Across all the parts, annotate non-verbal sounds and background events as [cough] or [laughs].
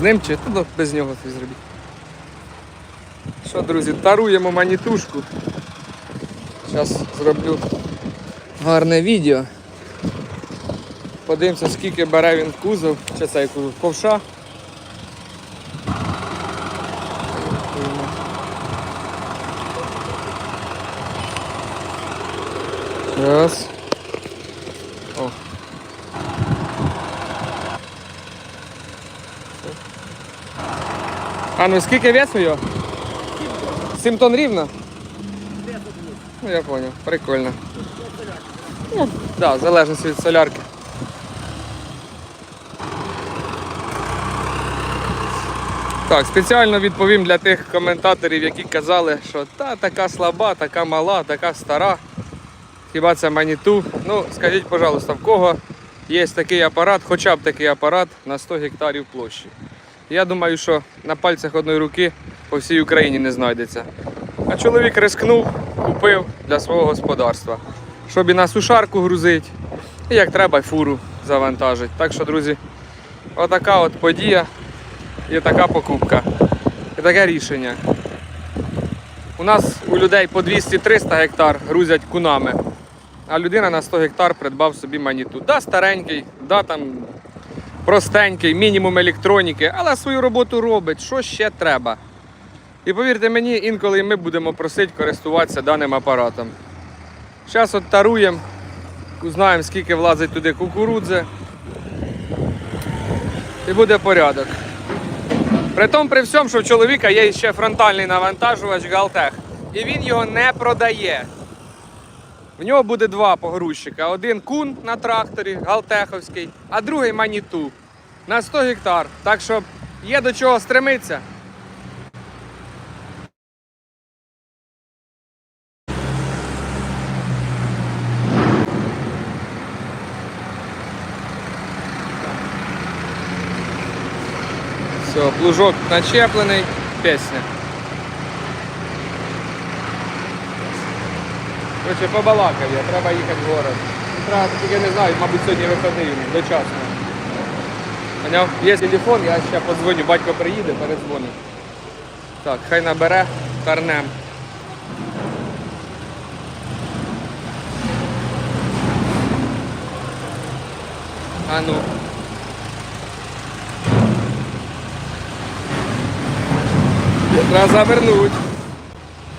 З ним чи то без нього щось зробіть. Що, друзі, таруємо манітушку. Зараз зроблю гарне відео. Подивимося, скільки бере він кузов, чи цей кузов, ковша. Раз. О. А ну скільки весу його? 7 тонн рівно? Ну я понял, прикольно. Ну, да, в від солярки. Так, спеціально відповім для тих коментаторів, які казали, що та така слаба, така мала, така стара. Хіба це маніту? Ну, скажіть, пожалуйста, в кого є такий апарат, хоча б такий апарат на 100 гектарів площі. Я думаю, що на пальцях одної руки по всій Україні не знайдеться. А чоловік рискнув, купив для свого господарства, щоб і на сушарку грузить, і як треба, й фуру завантажить. Так що, друзі, отака от подія і така покупка. І таке рішення. У нас у людей по 200-300 гектар грузять кунами, а людина на 100 гектар придбав собі маніту. Да, старенький, да, там простенький, мінімум електроніки, але свою роботу робить. Що ще треба? І повірте мені, інколи ми будемо просити користуватися даним апаратом. Зараз от таруємо, узнаємо, скільки влазить туди кукурудзи. І буде порядок. При тому, при всьому, що в чоловіка є ще фронтальний навантажувач Галтех. І він його не продає. В нього буде два погрузчика. Один кун на тракторі Галтеховський, а другий маніту на 100 гектар. Так що є до чого стремитися. Все, плужок начеплений, пісня. Короче, побалакав я, треба їхати в город. Ну, Треба, тільки не знаю, мабуть, сьогодні виходний дочасно. Поняв? Є телефон, я ще подзвоню, батько приїде, передзвоню. Так, хай набере, тарнем. А ну. Треба завернуть.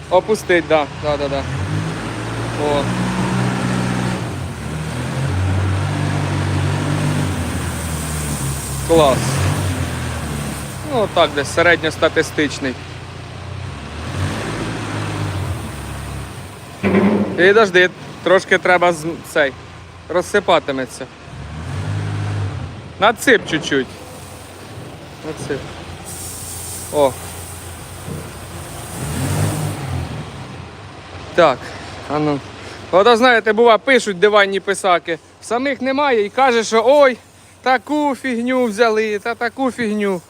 Опустить, да. Да, да, да. О. Клас. Ну, так, десь середньостатистичний. І дожди, трошки треба з- цей. Розсипатиметься. Надсип чуть-чуть. Надсип. О. Так, а ну. От знаєте, бува, пишуть диванні писаки. Самих немає і каже, що ой, таку фігню взяли, та таку фігню.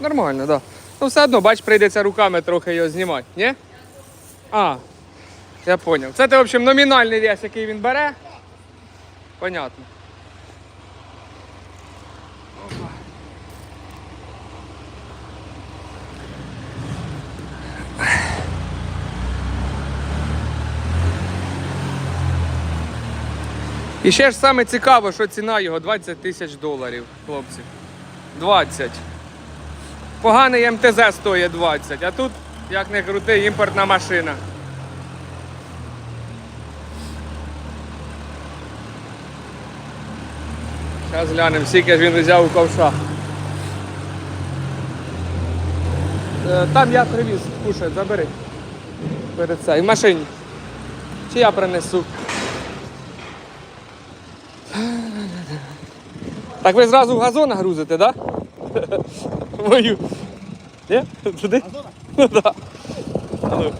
Нормально, так. Да. Ну все одно, бач, прийдеться руками трохи його знімати, ні? А, я зрозумів. Це в общем, номінальний вес, який він бере. Понятно. І ще ж саме цікаво, що ціна його 20 тисяч доларів, хлопці. 20. Поганий МТЗ стоїть 20, а тут, як не крути, імпортна машина. Зараз глянемо, скільки ж він взяв у ковша. Е, Там я привіз, кушай, забери. Перед це. І в машині. Чи я принесу? Так ви зразу в газон грузите, так? Да? [laughs] Мою. Ні? Туди? [laughs] Ну так. А ну.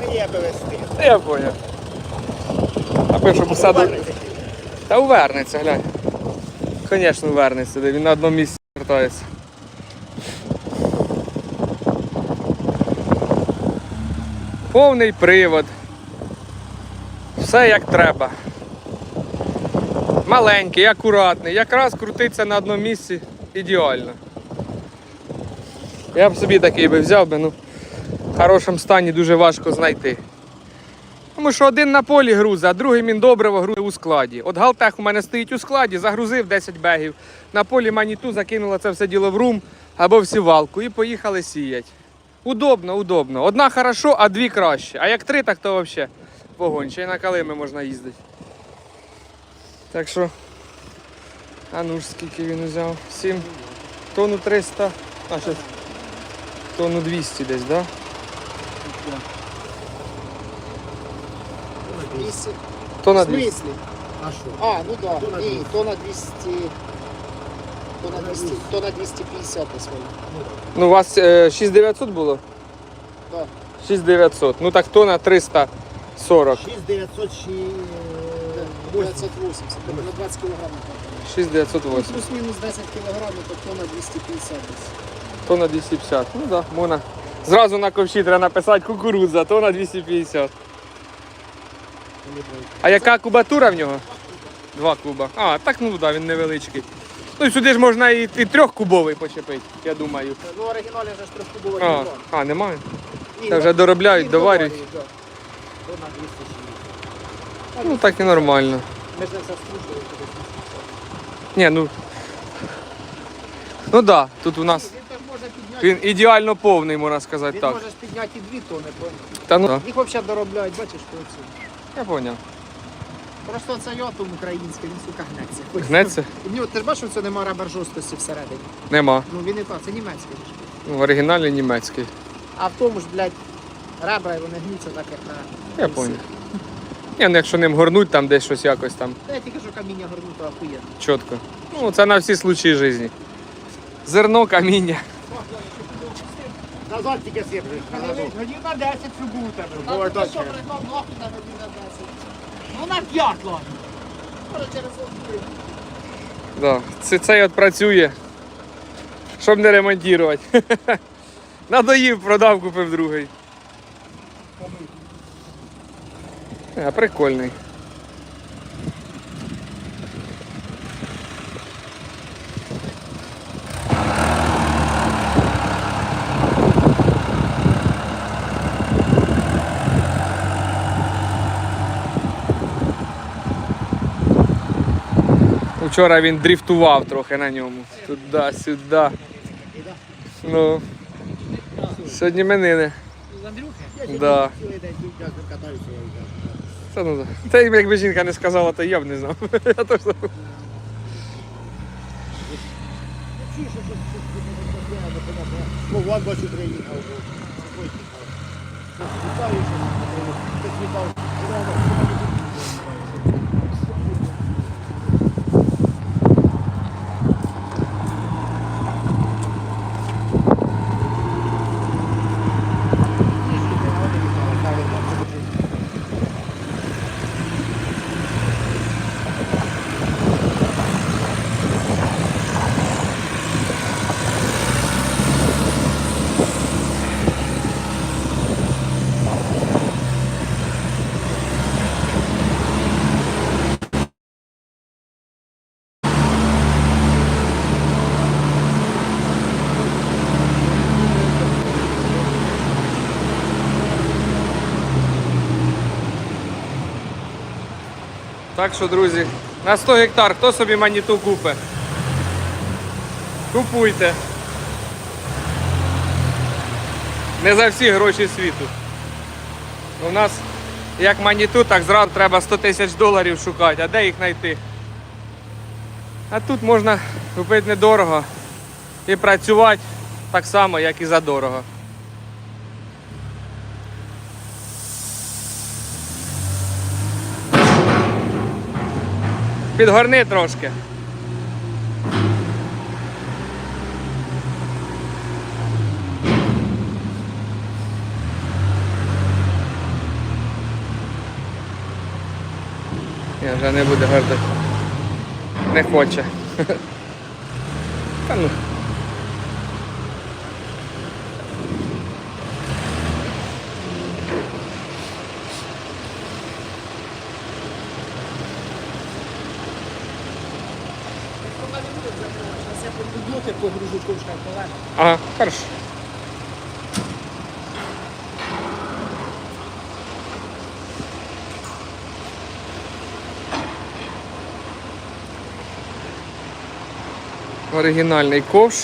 Мені довести. Та Я поняв. А пишу посаду. Та увернеться, глянь. Звісно, увернеться, він на одному місці вертається. Повний привод. Все як треба. Маленький, акуратний, якраз крутиться на одному місці ідеально. Я б собі такий би взяв би, ну в хорошому стані дуже важко знайти. Тому що один на полі грузить, а другий міндобриво грузить у складі. От Галтех у мене стоїть у складі, загрузив 10 бегів. На полі маніту закинула це все діло в рум або в сівалку і поїхали сіять. Удобно, удобно. Одна хорошо, а дві краще. А як три, так то взагалі вогонь. Ще й на калими можна їздити. Так що, а ну ж скільки він взяв? 7 тонну 300, а що? Тонну 200 десь, так? Да? 200. Тонна В 200. смысле? А що? А, ну да. Тонна Ні, 200. тонна 200. Тонна 200, тонна 250 десь вона. Ну, у вас е, 6900 було? Да. 6900. Ну так тонна 340. 6900 чи... е, 980, тобто на 20 кілограмів. 6908. Плюс-мінус 10 кілограмів, то тонна 250 десь. Тонна 250. Ну так, да, можна. Зразу на ковші треба написати кукурудза, тонна 250. А яка кубатура в нього? Два куба. А, так ну да, він невеличкий. Ну і сюди ж можна і, і трьохкубовий почепити, я думаю. Ну, оригіналі вже ж було А, а немає. Це вже доробляють, доварюють. Тонна 260. Ну так і нормально. Ми ж не все стружили. Ні, ну. Ну так, да, тут у нас Він теж може підняти. він ідеально повний, можна сказати Він так. може ж підняти і 2 тони. бо Та ну, да, Їх взагалі доробляють, бачиш, по цьому. я поняв. Просто це йотум український, він сука гнеться. Гнеться? В нього, ти ж бачиш, що це нема ребер жорсткості всередині. Нема. Ну він і так, це німецький. ж. Ну, В оригіналі німецький. А в тому ж, блядь, ребра вони гнуться так, як на. Я поняв. Ні, ну якщо ним горнуть там десь щось якось там Та я тільки що каміння горнуто охуєнно. чітко. Ну, це на всі случаї житті. Зерно, каміння. Назад тільки сіржиш. Годі на 10 фігу у тебе. Що, нахуй на на 10. Ну на 5, ладно. Може через один. Да. Це, цей от працює, щоб не ремонтувати. [laughs] Надоїв, продав, купив другий. А, прикольний. Вчора він дріфтував трохи на ньому. Туди, сюди. Ну. Сьогодні менини. З Андрюхи? Да. Цілий день дівчат катаюся. я йду. Це, ну, та якби жінка не сказала, то я б не знав. [laughs] Я теж Так що, друзі, на 100 гектар хто собі маніту купить? Купуйте. Не за всі гроші світу. У нас як маніту, так зразу треба 100 тисяч доларів шукати, а де їх знайти? А тут можна купити недорого і працювати так само, як і за дорого. Підгорни трошки. Я вже не буде гордити. Не хоче. [laughs] Та ну. Ага, хорошо. Оригінальний ковш.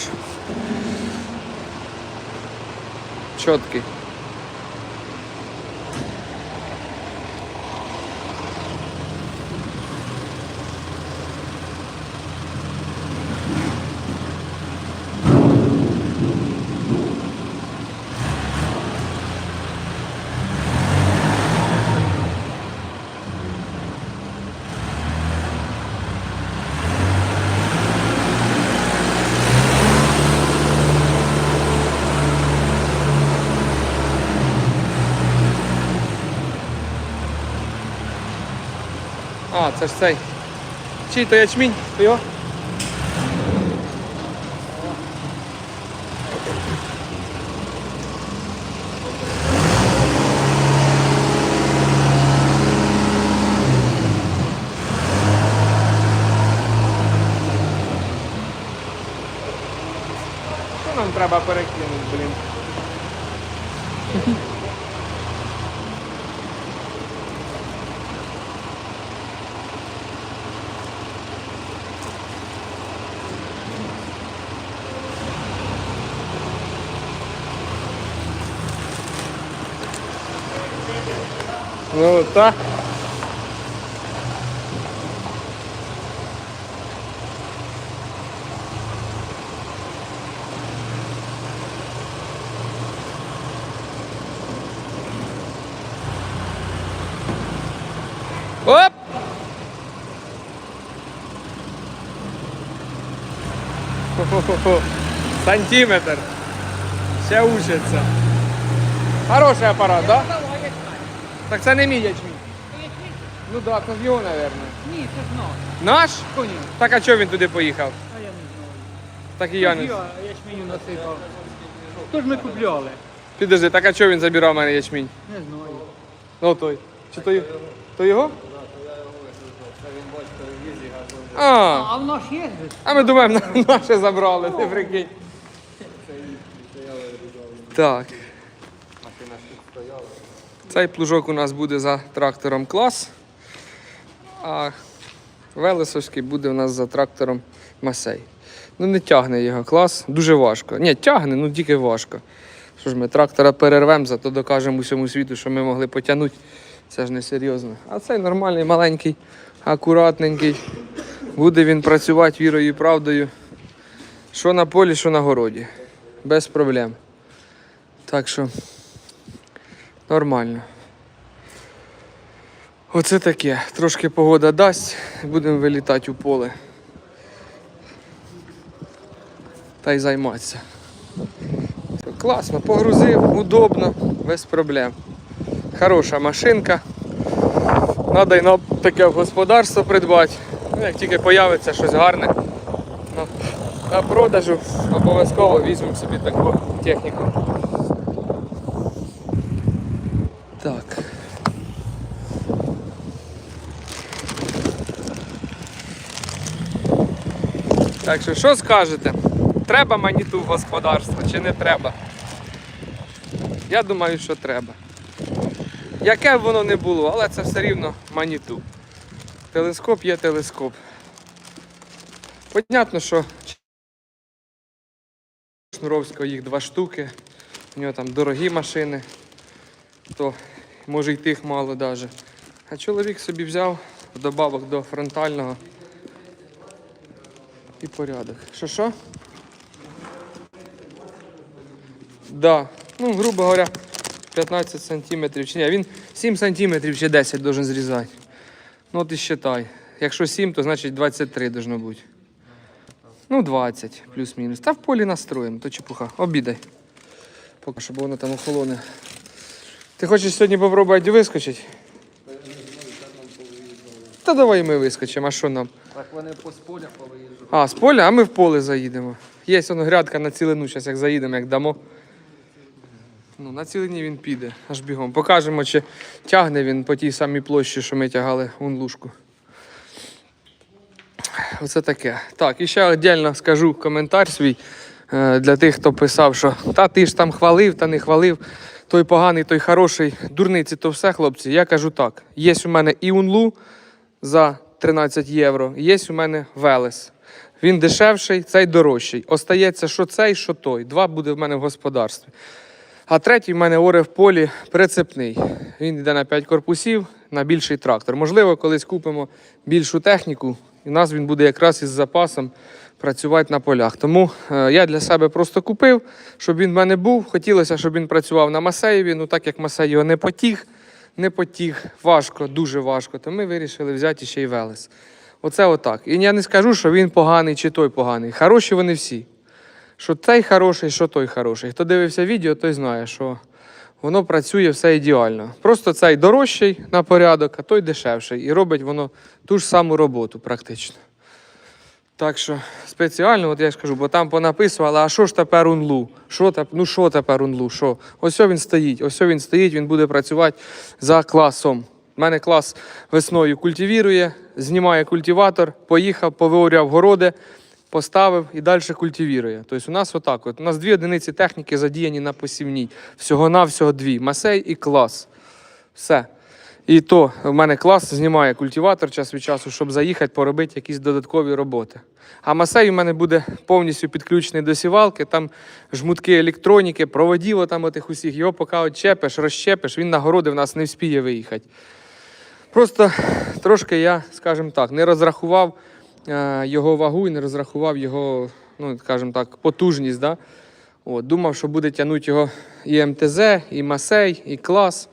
Чіткий. А, це ж цей. Чий то ячмінь? То його? Що нам треба перекинути, блін? Ну так. Оп! Сантиметр. Ще учиться. Хороший апарат, да? Так це не мій ячмінь. Ну так, да, це з його, мабуть. Ні, це ж наш. Наш? Коні. Так а чого він туди поїхав? А я не знаю. Так і я не. Я ячменю насипав. Хто ж ми купляли? Підожди, так а чого він забирав у мене ячмінь? Не знаю. Ну той. Чи то, й- то його? А, А в нас є? а ми думаємо, на- наше забрали, ти прикинь. Так. Цей плужок у нас буде за трактором клас, а Велесовський буде у нас за трактором Масей. Ну не тягне його клас, дуже важко. Ні, тягне, ну тільки важко. Що ж ми трактора перервемо, зато докажемо усьому світу, що ми могли потягнути. Це ж не серйозно. А цей нормальний, маленький, акуратненький. Буде він працювати вірою і правдою. Що на полі, що на городі. Без проблем. Так що нормально. Оце таке. Трошки погода дасть, будемо вилітати у поле. Та й займатися. Класно, погрузив, удобно, без проблем. Хороша машинка. Надо й на таке господарство придбати. Ну, як тільки появиться щось гарне. На продажу обов'язково візьмемо собі таку техніку. Так. Так що, що скажете? Треба маніту в господарство чи не треба? Я думаю, що треба. Яке б воно не було, але це все рівно маніту. Телескоп є телескоп. Понятно, що Шнуровського їх два штуки. У нього там дорогі машини, то може й тих мало даже. А чоловік собі взяв вдобавок до фронтального і порядок. Що що? Да. Ну, грубо говоря, 15 сантиметрів. Чи ні, він 7 сантиметрів чи 10 должен зрізати. Ну от і считай. Якщо 7, то значить 23 должно бути. Ну, 20 плюс-мінус. Та в полі настроїмо, то чепуха. Обідай. Поки щоб воно там охолоне. Ти хочеш сьогодні попробувати вискочити? Та давай ми вискочимо, а що нам? Так вони по полях повиїжджають. А, з поля, а ми в поле заїдемо. Є воно грядка на цілину, зараз як заїдемо, як дамо. Ну, на цілині він піде, аж бігом. Покажемо, чи тягне він по тій самій площі, що ми тягали вон лужку. оце таке. Так, і ще віддільно скажу коментар свій е, для тих, хто писав, що та ти ж там хвалив, та не хвалив. Той поганий, той хороший, дурниці, то все, хлопці. Я кажу так: є у мене і унлу за 13 євро, є у мене Велес. Він дешевший, цей дорожчий. Остається, що цей, що той. Два буде в мене в господарстві. А третій в мене оре в полі прицепний. Він йде на 5 корпусів, на більший трактор. Можливо, колись купимо більшу техніку, і у нас він буде якраз із запасом працювати на полях. Тому е, я для себе просто купив, щоб він в мене був. Хотілося, щоб він працював на Масеєві. Ну так як Масей його не потіг, не потіг, важко, дуже важко, то ми вирішили взяти ще й Велес. Оце отак. І я не скажу, що він поганий чи той поганий. Хороші вони всі що той хороший, що той хороший. Хто дивився відео, той знає, що воно працює все ідеально. Просто цей дорожчий на порядок, а той дешевший. І робить воно ту ж саму роботу практично. Так що спеціально, от я ж кажу, бо там понаписували, а що ж тепер унлу? Що теп... Ну що тепер унлу? Що? Ось він стоїть, ось він стоїть, він буде працювати за класом. У мене клас весною культивірує, знімає культиватор, поїхав, повиоряв городи, поставив і далі культивірує. Тобто у нас отак. От. У нас дві одиниці техніки задіяні на посівній. Всього-навсього дві. Масей і клас. Все. І то в мене клас знімає культиватор час від часу, щоб заїхати, поробити якісь додаткові роботи. А Масей у мене буде повністю підключений до сівалки, там жмутки електроніки, проводів там отих усіх. Його поки от чепиш, розчепиш, він на городи в нас не вспіє виїхати. Просто трошки я, скажімо так, не розрахував е, його вагу і не розрахував його, ну, скажімо так, потужність. Да? От, думав, що буде тягнути його і МТЗ, і Масей, і клас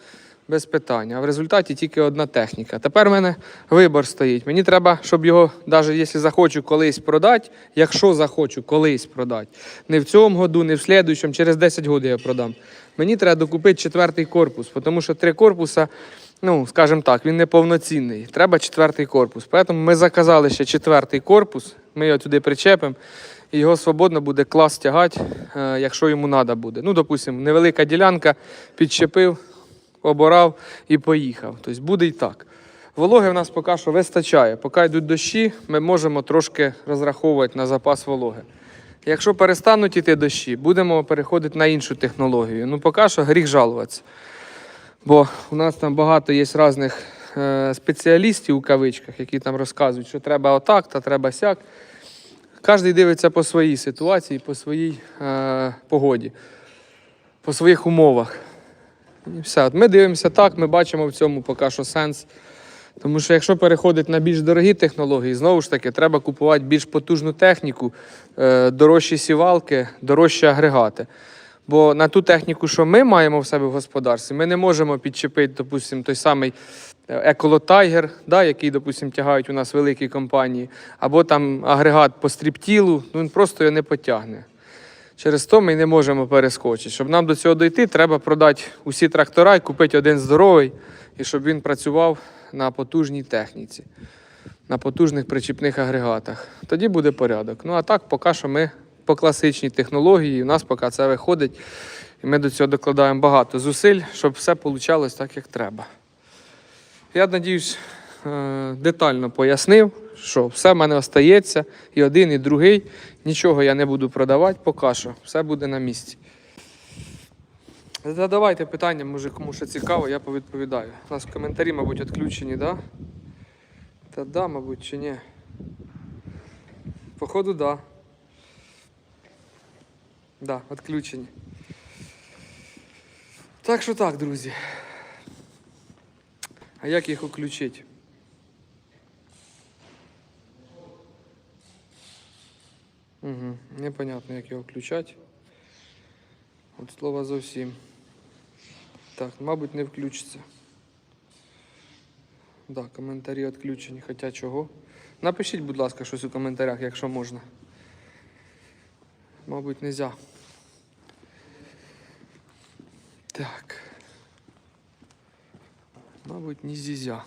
без питань. А в результаті тільки одна техніка. Тепер в мене вибор стоїть. Мені треба, щоб його, навіть якщо захочу колись продати, якщо захочу колись продати, не в цьому году, не в слідуючому, через 10 років я продам. Мені треба докупити четвертий корпус, тому що три корпуса, ну, скажімо так, він не повноцінний. Треба четвертий корпус. Тому ми заказали ще четвертий корпус, ми його туди причепимо. І його свободно буде клас тягати, е, якщо йому треба буде. Ну, допустимо, невелика ділянка, підчепив, оборав і поїхав. Тобто буде і так. Вологи в нас поки що вистачає. Поки йдуть дощі, ми можемо трошки розраховувати на запас вологи. Якщо перестануть іти дощі, будемо переходити на іншу технологію. Ну, поки що гріх жалуватися. Бо у нас там багато є різних е, спеціалістів у кавичках, які там розказують, що треба отак, та треба сяк. Кожен дивиться по своїй ситуації, по своїй е, погоді, по своїх умовах. І все. От ми дивимося так, ми бачимо в цьому поки що сенс. Тому що якщо переходить на більш дорогі технології, знову ж таки, треба купувати більш потужну техніку, е, дорожчі сівалки, дорожчі агрегати. Бо на ту техніку, що ми маємо в себе в господарстві, ми не можемо підчепити, допустимо, той самий еколотайгер, да, який, допустимо, тягають у нас великі компанії, або там агрегат по стріптілу, ну він просто його не потягне. Через то ми не можемо перескочити. Щоб нам до цього дойти, треба продати усі трактора і купити один здоровий, і щоб він працював на потужній техніці, на потужних причіпних агрегатах. Тоді буде порядок. Ну а так, поки що ми по класичній технології, у нас поки це виходить, і ми до цього докладаємо багато зусиль, щоб все вийшло так, як треба. Я надіюсь, е, детально пояснив, що все в мене остається, і один, і другий. Нічого я не буду продавати поки що. Все буде на місці. Задавайте питання, може кому що цікаво, я повідповідаю. У нас коментарі, мабуть, відключені, так? Да? Та да, мабуть, чи ні. Походу, да. Да, відключені. Так що так, друзі. А як їх включити? Угу, непонятно, як його включати. От слова зовсім. Так, мабуть, не включиться. Да, коментарі відключені, хоча чого. Напишіть, будь ласка, щось у коментарях, якщо можна. Мабуть, нельзя. Так. Мабуть, не зізя.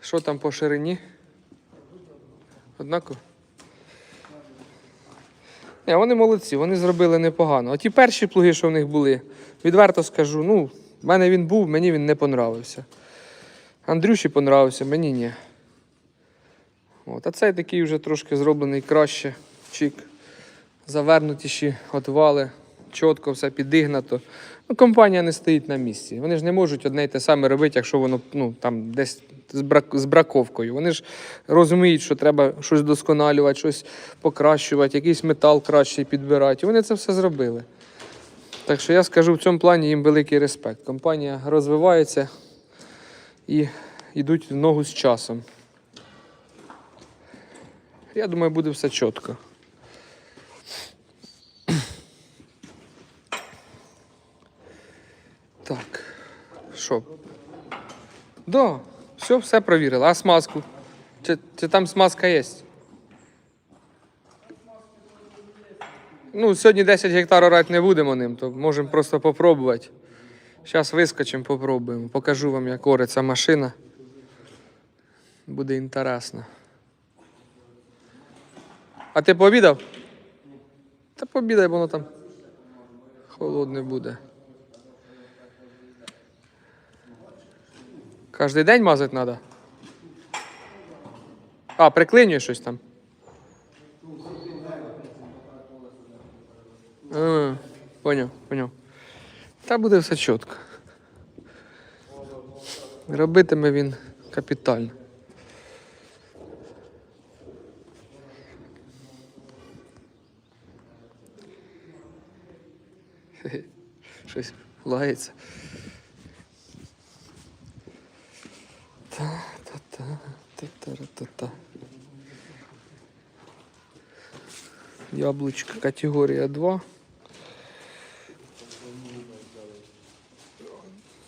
Що там по ширині? Однаково? Ні, вони молодці, вони зробили непогано. А ті перші плуги, що в них були, відверто скажу, ну, в мене він був, мені він не понравився. Андрюші понравився, мені ні. От, а цей такий вже трошки зроблений краще. Чик. Завернутіші отвали, чітко все підігнато. Ну, компанія не стоїть на місці. Вони ж не можуть одне й те саме робити, якщо воно ну, там десь з, брак, з браковкою. Вони ж розуміють, що треба щось досконалювати, щось покращувати, якийсь метал кращий підбирати. Вони це все зробили. Так що я скажу в цьому плані їм великий респект. Компанія розвивається і йдуть в ногу з часом. Я думаю, буде все чітко. Так. Що? Да, все, все провірили. А смазку? Чи, чи там смазка є? Ну, сьогодні 10 гектар орати не будемо ним, то можемо просто попробувати. Зараз вискочимо, попробуємо. Покажу вам, як ориться машина. Буде інтересно. А ти пообідав? Та пообідай, бо воно там холодне буде. Кожний день мазати треба? А, приклинює щось там. А, поняв, поняв. Та буде все чітко. Робитиме він капітально. Щось лається. Та-та-ра-та-та. Яблучко категорія 2.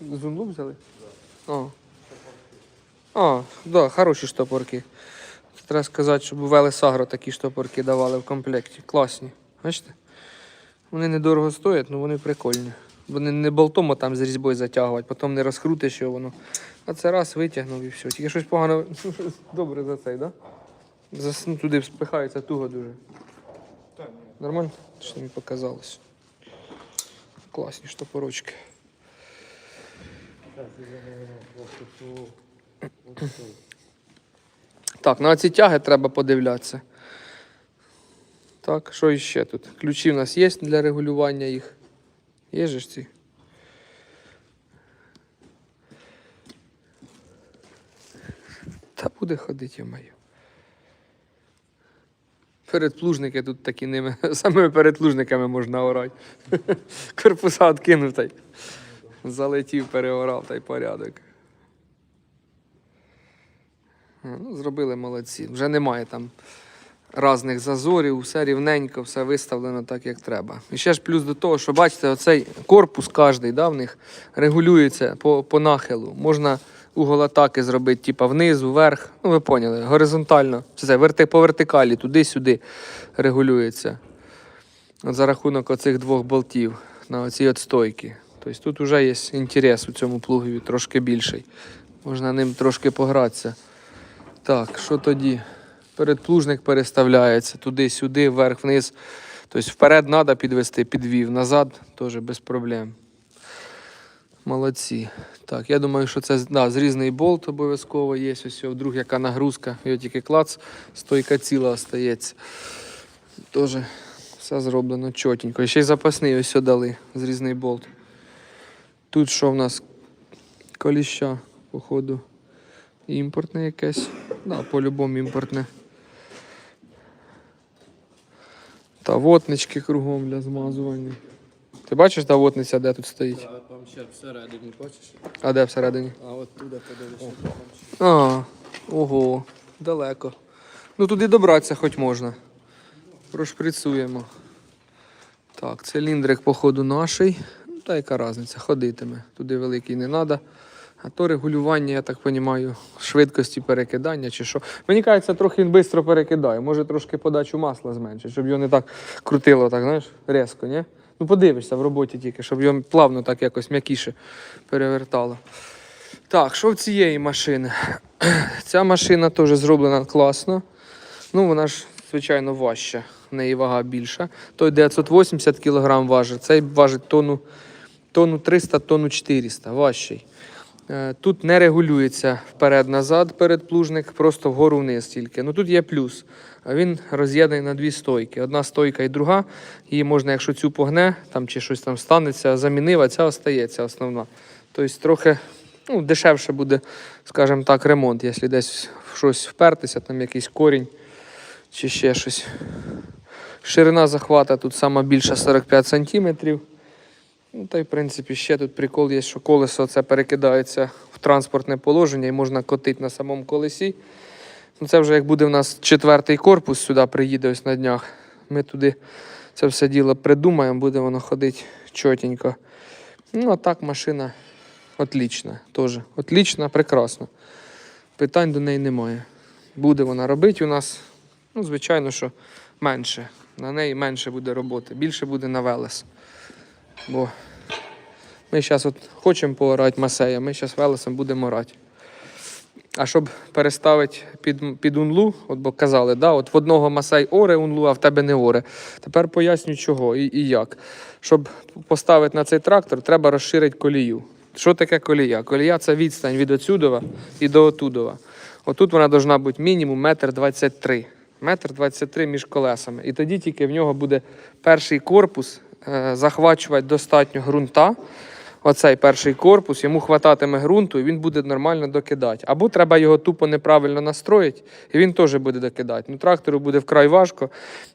Зумлук взяли? А. А, да, хороші штопорки. Треба сказати, щоб Велесагро такі штопорки давали в комплекті. Класні. Бачите? Вони недорого стоять, але вони прикольні. Вони не болтом там з різьбою затягувати, потім не розкрутиш його воно. А це раз витягнув і все. Тільки щось погано. [laughs] Добре за цей, так? Да? Зас... Ну, туди вспихається туго дуже. Нормально? Що мені показалось. Класні штопорочки. Так, на ці тяги треба подивлятися. Так, що іще тут? Ключі в нас є для регулювання їх. Є же ж ці? Та буде ходити, я маю. Передплужники тут такі ними, [laughs] самими передплужниками можна орати. [laughs] Корпуса відкинув та й залетів, переорав та й порядок. Ну, зробили молодці. Вже немає там різних зазорів, все рівненько, все виставлено так, як треба. І ще ж плюс до того, що бачите, оцей корпус кожний да, в них регулюється по, по нахилу. Можна угол атаки зробити, типа внизу, вверх. Ну, ви поняли, горизонтально. Це по вертикалі, туди-сюди регулюється. За рахунок оцих двох болтів на оцій от стойки. Тобто тут вже є інтерес у цьому плугові трошки більший. Можна ним трошки погратися. Так, що тоді? Передплужник переставляється туди-сюди, вверх-вниз. Тобто вперед треба підвести, підвів, назад теж без проблем. Молодці. Так, я думаю, що це да, зрізний болт обов'язково є. Ось вдруг яка нагрузка, його тільки клац, стойка ціла остається. Теж все зроблено чотенько. І ще й запасний ось дали, зрізний болт. Тут що в нас? Коліща, походу. Імпортне якесь. Да, по-любому імпортне. Та вотнички кругом для змазування. Ти бачиш та вотниця, де тут стоїть? А там ще всередині, бачиш? А де всередині? А от туди подивишся. А, ого, далеко. Ну туди добратися хоч можна. Прошприцуємо. Так, циліндрик, походу, наший. Ну, та яка різниця, ходитиме. Туди великий не треба. А то регулювання, я так розумію, швидкості перекидання чи що. Мені кажеться, трохи він швидко перекидає. Може трошки подачу масла зменшити, щоб його не так крутило, так, знаєш, різко, ні? Ну подивишся в роботі тільки, щоб його плавно так якось м'якіше перевертало. Так, що в цієї машини? [clears throat] Ця машина теж зроблена класно. Ну, вона ж, звичайно, важча. В неї вага більша. Той 980 кг важить, цей важить тонну, тонну 300, тонну 400, важчий. Е, Тут не регулюється вперед-назад передплужник, просто вгору вниз тільки. Ну тут є плюс. Він роз'єднаний на дві стойки. Одна стойка і друга. Її можна, якщо цю погне, там чи щось там станеться, замінив, а ця остається основна. Тобто трохи ну, дешевше буде, скажімо так, ремонт, якщо десь в щось впертися, там якийсь корінь чи ще щось. Ширина захвата тут сама більша 45 сантиметрів. Ну, та й в принципі ще тут прикол є, що колесо це перекидається в транспортне положення і можна котити на самому колесі. Ну, це вже як буде в нас четвертий корпус сюди приїде ось на днях. Ми туди це все діло придумаємо, буде воно ходити чотенько. Ну, а так машина отлічна. Теж. Отлічна, прекрасна. Питань до неї немає. Буде вона робити у нас, ну, звичайно, що менше. На неї менше буде роботи, більше буде на велес. Бо ми зараз от хочемо поорати масея, ми зараз велесом будемо орати. А щоб переставити під, під унлу, от бо казали, да, от в одного масей оре унлу, а в тебе не оре. Тепер поясню, чого і, і як. Щоб поставити на цей трактор, треба розширити колію. Що таке колія? Колія це відстань від отсюдова і до отудова. Отут вона повинна бути мінімум метр двадцять три. Метр двадцять три між колесами. І тоді тільки в нього буде перший корпус е, захвачувати достатньо ґрунта. Оцей перший корпус, йому хвататиме ґрунту, і він буде нормально докидати. Або треба його тупо неправильно настроїти, і він теж буде докидати. Ну, трактору буде вкрай важко.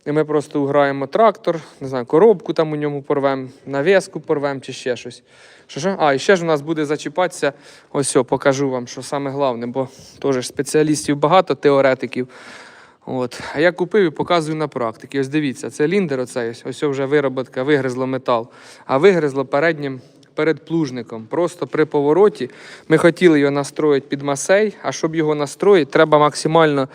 І ми просто уграємо трактор, не знаю, коробку там у ньому порвемо, навіску порвемо чи ще щось. Що, що? А, і ще ж у нас буде зачіпатися. Ось, покажу вам, що саме головне, бо теж спеціалістів багато, теоретиків. От. А я купив і показую на практиці. Ось дивіться, це ліндер, оцей, ось вже вироботка, вигризло метал, а вигризло переднім передплужником. Просто при повороті ми хотіли його настроїти під масей, а щоб його настроїти, треба максимально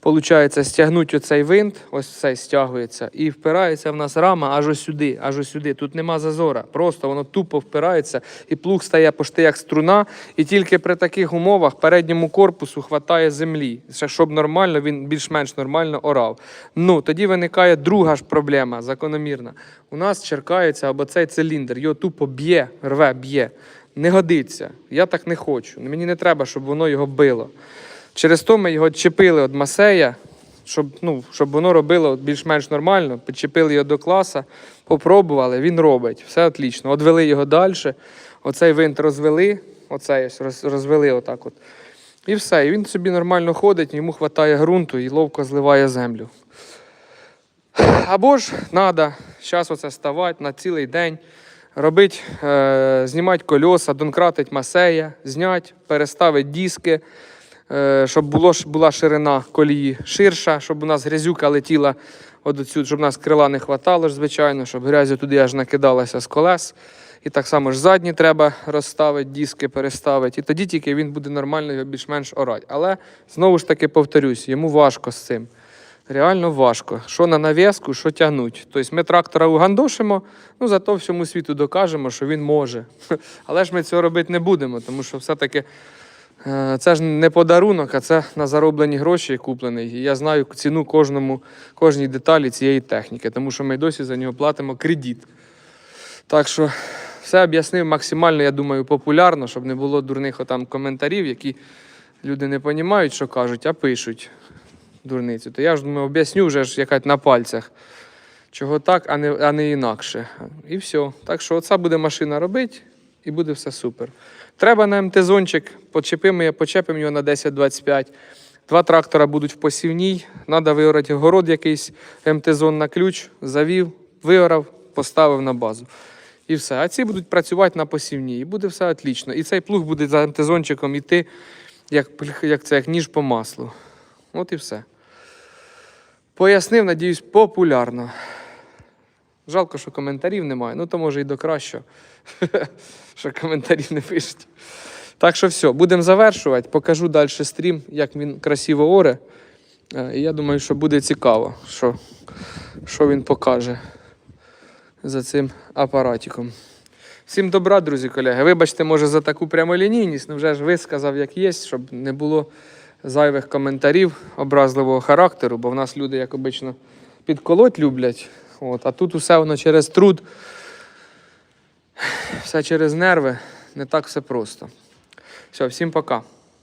Получається, стягнути оцей винт, ось цей стягується, і впирається в нас рама аж ось сюди, аж сюди. Тут нема зазора. Просто воно тупо впирається, і плуг стає пошти як струна. І тільки при таких умовах передньому корпусу хватає землі, щоб нормально він більш-менш нормально орав. Ну тоді виникає друга ж проблема, закономірна. У нас черкається або цей циліндр, його тупо б'є, рве, б'є. Не годиться. Я так не хочу. Мені не треба, щоб воно його било. Через то ми його чіпили від масея, щоб, ну, щоб воно робило більш-менш нормально. Підчепили його до класа, попробували, він робить. Все отлично. Одвели його далі. Оцей винт розвели, оцей розвели отак от. І все. І він собі нормально ходить, йому вистачає ґрунту і ловко зливає землю. Або ж треба зараз оце ставати на цілий день, робити, е, знімати кольоса, донкратити масея, зняти, переставити диски, щоб було, була ширина колії ширша, щоб у нас грязюка летіла отсюди, щоб у нас крила не хватало, звичайно, щоб грязю туди аж накидалася з колес. І так само ж задні треба розставити, диски переставити. І тоді тільки він буде нормально його більш-менш орати. Але знову ж таки повторюсь, йому важко з цим. Реально важко. Що на нав'язку, що тягнуть. Тобто ми трактора угандошимо, ну зато всьому світу докажемо, що він може. [laughs] Але ж ми цього робити не будемо, тому що все-таки е, це ж не подарунок, а це на зароблені гроші куплений. І я знаю ціну кожному, кожній деталі цієї техніки, тому що ми досі за нього платимо кредит. Так що все об'яснив максимально, я думаю, популярно, щоб не було дурних отам коментарів, які люди не розуміють, що кажуть, а пишуть дурницю. То я ж думаю, об'ясню вже ж якась на пальцях. Чого так, а не, а не інакше. І все. Так що оця буде машина робити, і буде все супер. Треба на МТ-зончик, почепимо, почепимо його на 10-25. Два трактора будуть в посівній. Треба виорати город якийсь, МТ-зон на ключ, завів, виорав, поставив на базу. І все. А ці будуть працювати на посівній. І буде все отлично. І цей плуг буде за МТ-зончиком як, як, це, як ніж по маслу. От і все. Пояснив, надіюсь, популярно. Жалко, що коментарів немає. Ну, то може і до кращого, [laughs] що коментарів не пишуть. Так що все, будемо завершувати. Покажу далі стрім, як він красиво оре. Е, І я думаю, що буде цікаво, що, що він покаже за цим апаратиком. Всім добра, друзі, колеги. Вибачте, може, за таку прямолінійність, ну вже ж висказав, як є, щоб не було зайвих коментарів образливого характеру, бо в нас люди, як обично, підколоть люблять. От, а тут усе воно через труд, все через нерви, не так все просто. Все, всім пока.